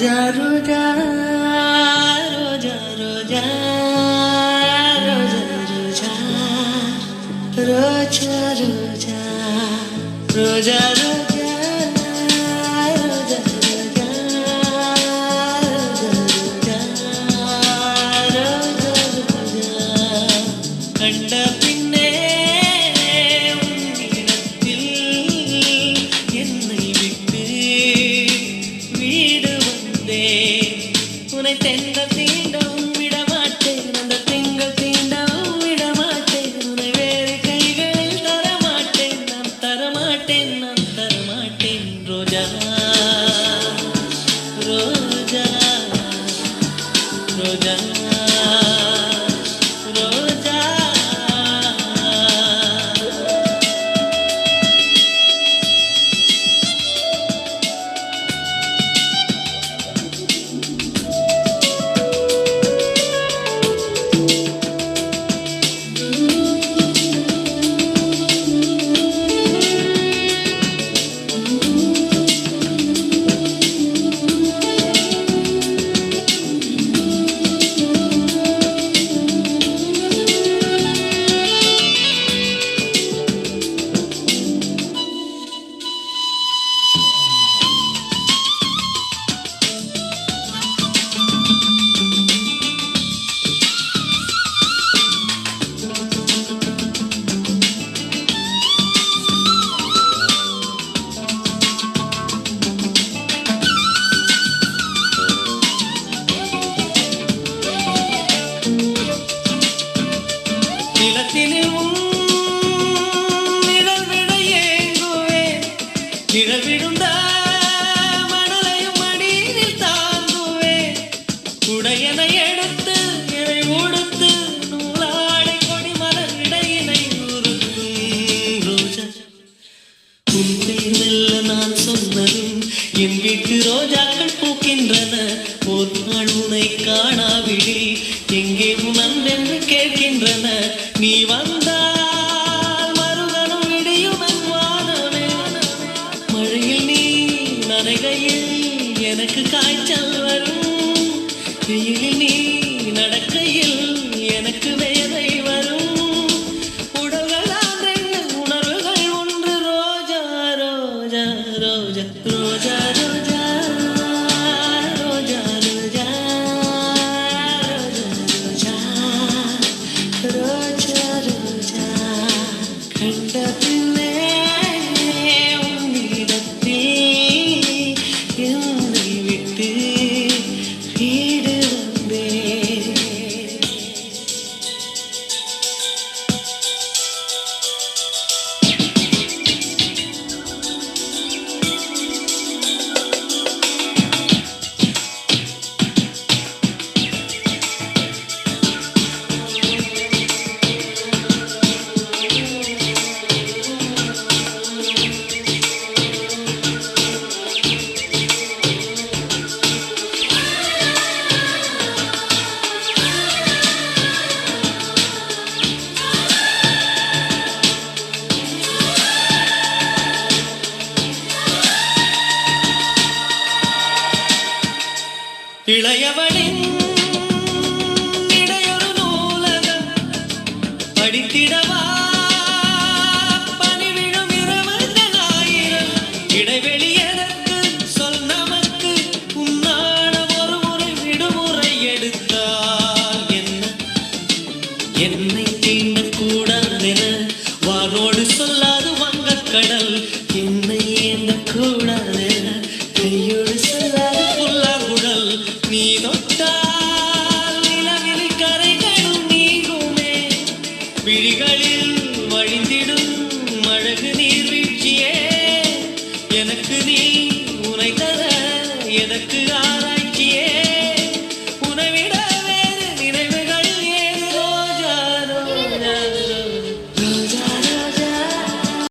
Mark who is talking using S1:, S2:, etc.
S1: রোজা রোজা রোজা রোজা রোজা রোজা রোজা রোজা রোজা রোজা கண்ட உன்னை காண இளையவளின் இடையொரு நூலகம் படித்திட கண்களில் வழிந்திடும் அழகு நீர்வீழ்ச்சியே. எனக்கு நீ